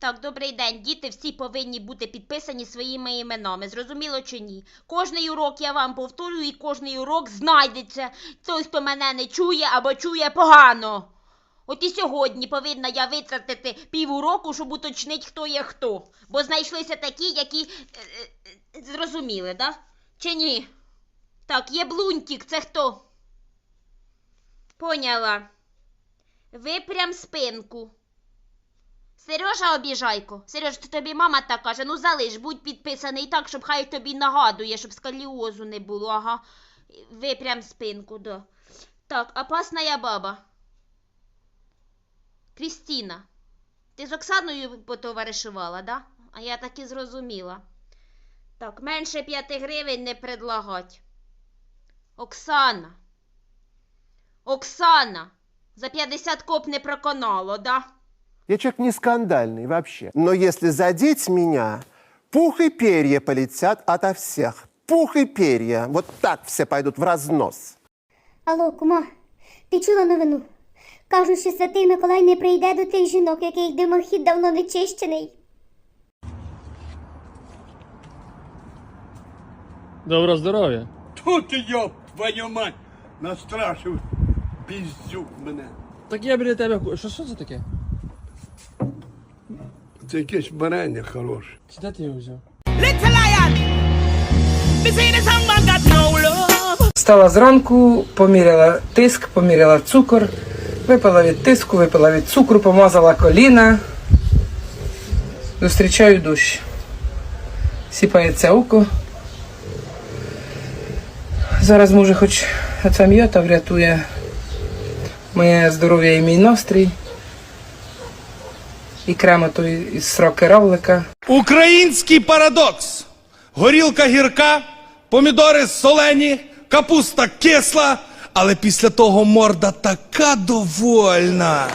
Так, добрий день. Діти всі повинні бути підписані своїми іменами. Зрозуміло чи ні? Кожний урок я вам повторюю, і кожний урок знайдеться. Той, хто мене не чує або чує погано. От і сьогодні повинна я витратити півуроку, щоб уточнити, хто є хто. Бо знайшлися такі, які е, е, зрозуміли, да? Чи ні? Так, є блунтик, це хто? Поняла. Випрям спинку. Сережа обіжайко. Сереж, це тобі мама так каже, ну залиш, будь підписаний так, щоб хай тобі нагадує, щоб скаліозу не було, ага. Випрям спинку, да. Так, опасна баба. Крістіна. Ти з Оксаною потоваришувала, да? А я так і зрозуміла. Так, менше п'яти гривень не предлагать. Оксана. Оксана. За 50 коп не проконало, да? Я человек не скандальный вообще. Но если задеть меня, пух и перья полетят ото всех. Пух и перья. Вот так все пойдут в разнос. Алло, кума, ти чула новину? Кажуть, що святий Миколай не прийде до тих жінок, яких димохід давно не чищений. Доброго здоров'я. Тут йоп, твою мать, настрашив піздюк мене. Так я біля тебе. Що, що це таке? Це якесь варення хороше. Чи де ти його взяв? Встала зранку, поміряла тиск, поміряла цукор, випила від тиску, випила від цукру, помазала коліна. Зустрічаю дощ. Сіпається око. Зараз може хоч ця м'ята врятує моє здоров'я і мій настрій. І крема то із сроки равлика. Український парадокс. Горілка гірка, помідори солені, капуста кисла, але після того морда така довольна.